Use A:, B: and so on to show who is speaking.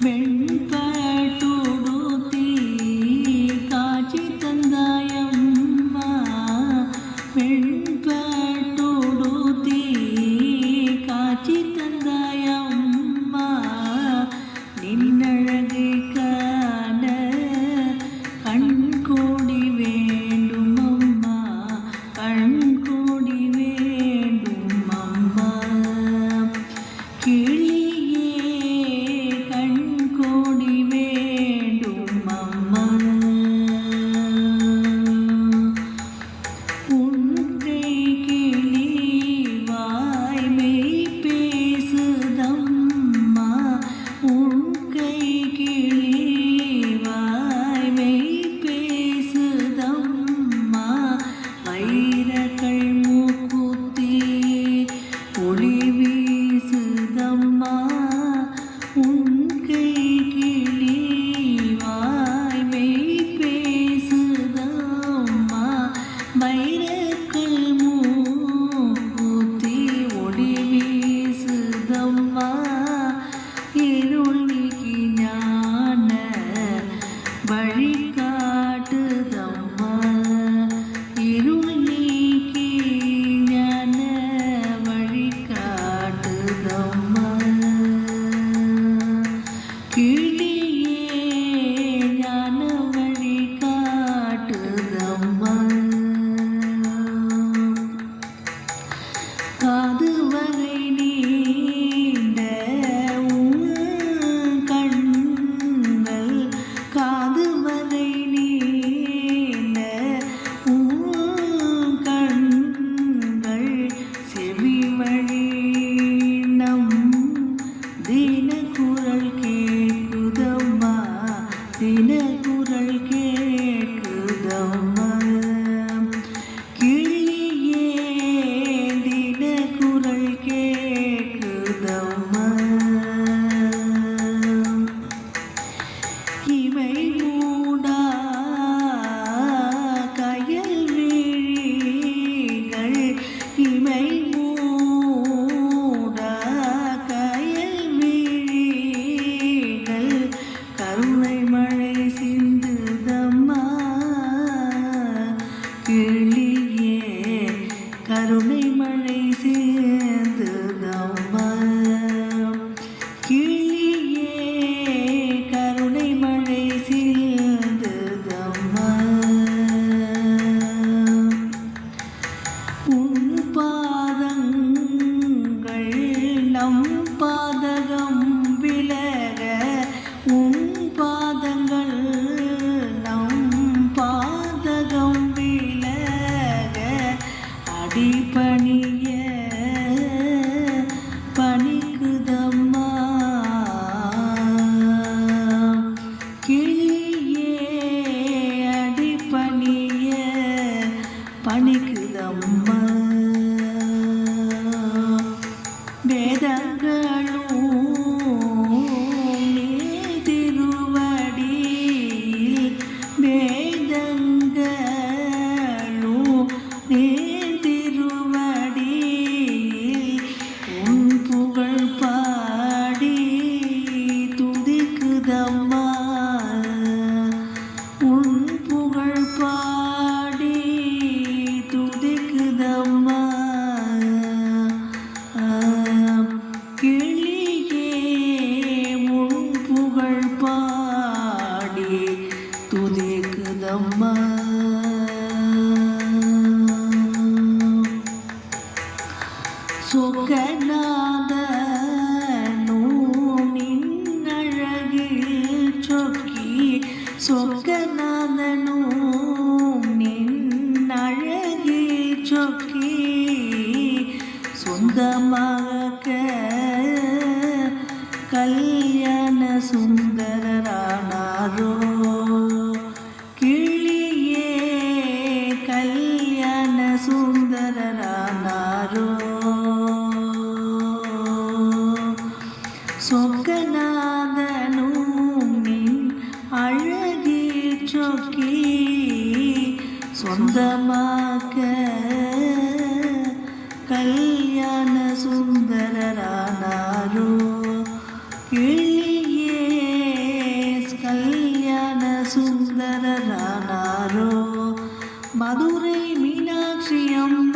A: name அற்புதமா சொக்கநாத நூனின் அழகில் சொக்கி சொக்க சொந்தமாக்க கல்யாண சுந்தரரானாரோ? கிளியே கல்யாண சுந்தரரானாரோ? மதுரை மீனாட்சியம்